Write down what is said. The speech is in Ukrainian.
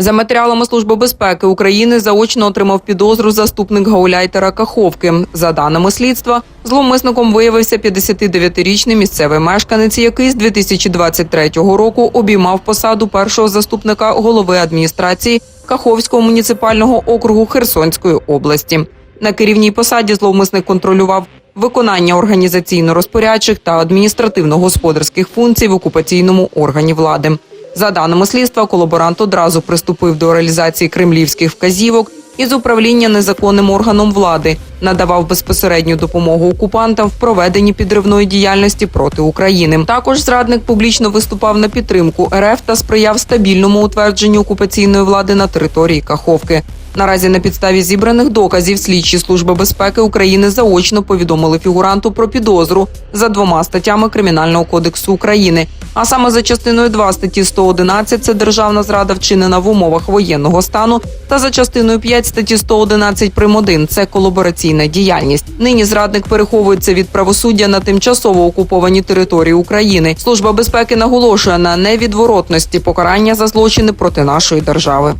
За матеріалами Служби безпеки України заочно отримав підозру заступник гауляйтера Каховки. За даними слідства, зловмисником виявився 59-річний місцевий мешканець, який з 2023 року обіймав посаду першого заступника голови адміністрації Каховського муніципального округу Херсонської області. На керівній посаді зловмисник контролював виконання організаційно-розпорядчих та адміністративно-господарських функцій в окупаційному органі влади. За даними слідства, колаборант одразу приступив до реалізації кремлівських вказівок із управління незаконним органом влади, надавав безпосередню допомогу окупантам в проведенні підривної діяльності проти України. Також зрадник публічно виступав на підтримку РФ та сприяв стабільному утвердженню окупаційної влади на території Каховки. Наразі на підставі зібраних доказів слідчі служби безпеки України заочно повідомили фігуранту про підозру за двома статтями Кримінального кодексу України. А саме за частиною 2 статті 111 – це державна зрада вчинена в умовах воєнного стану, та за частиною 5 статті 111 прим. 1 – це колабораційна діяльність. Нині зрадник переховується від правосуддя на тимчасово окупованій території України. Служба безпеки наголошує на невідворотності покарання за злочини проти нашої держави.